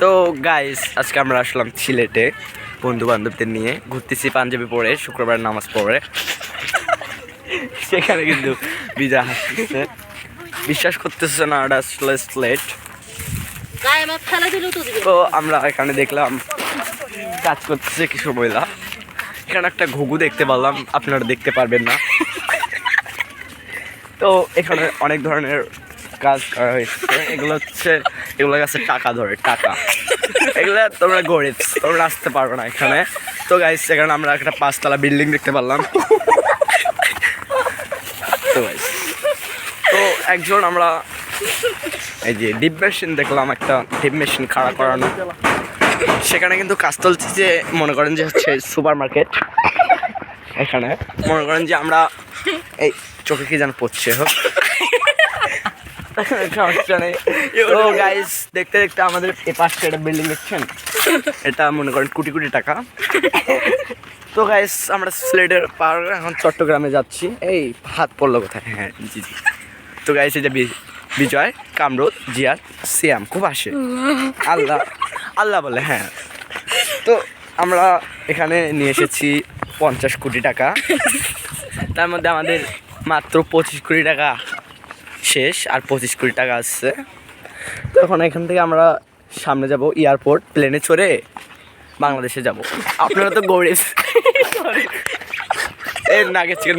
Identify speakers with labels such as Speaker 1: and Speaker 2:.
Speaker 1: তো গাইস আজকে আমরা আসলাম সিলেটে বন্ধু বান্ধবদের নিয়ে। ঘুরতেছি পাঞ্জাবি পরে শুক্রবার নামাজ পড়ে। সেখানে কিন্তু বিজা হাসতেছে। বিশ্বাস করতেছে না এটা আসলে স্লেট।
Speaker 2: তো
Speaker 1: আমরা এখানে দেখলাম কাজ করতেছে কিছু মহিলা। এখানে একটা ঘুঘু দেখতে পারলাম, আপনারা দেখতে পারবেন না। তো এখানে অনেক ধরনের কাজ করা হয়েছে। এগুলো হচ্ছে এগুলো কাছে টাকা ধরে, টাকা। এগুলো তোমরা গরিব, তোমরা আসতে পারবে না এখানে। তো গাইস এখানে আমরা একটা পাঁচতলা বিল্ডিং দেখতে পারলাম। তো তো একজন আমরা, এই যে ডিপ মেশিন দেখলাম, একটা ডিপ মেশিন খাড়া করানো। সেখানে কিন্তু কাজ চলছে যে, মনে করেন যে হচ্ছে সুপার মার্কেট এখানে মনে করেন যে আমরা, এই চোখে কি যেন পড়ছে, হোক। সমস্যা নেই। তো গাইস দেখতে দেখতে আমাদের এ পাশে একটা বিল্ডিং দেখছেন? এটা মনে করেন কোটি কোটি টাকা। তো গাইস আমরা সিলেটের পার এখন চট্টগ্রামে যাচ্ছি। এই হাত পড়ল কোথায়? হ্যাঁ জি জি। তো গাইস এটা বিজয় কামরুল জিয়াদ সিয়াম খুব আসে। আল্লাহ আল্লাহ বলে হ্যাঁ। তো আমরা এখানে নিয়ে এসেছি পঞ্চাশ কোটি টাকা। তার মধ্যে আমাদের মাত্র পঁচিশ কোটি টাকা। শেষ আর পঁচিশ কোটি টাকা আসছে। তো এখন থেকে আমরা সামনে যাব এয়ারপোর্ট, প্লেনে চড়ে বাংলাদেশে যাব। আপনারা তো গরিব। এর নাগে চিকেন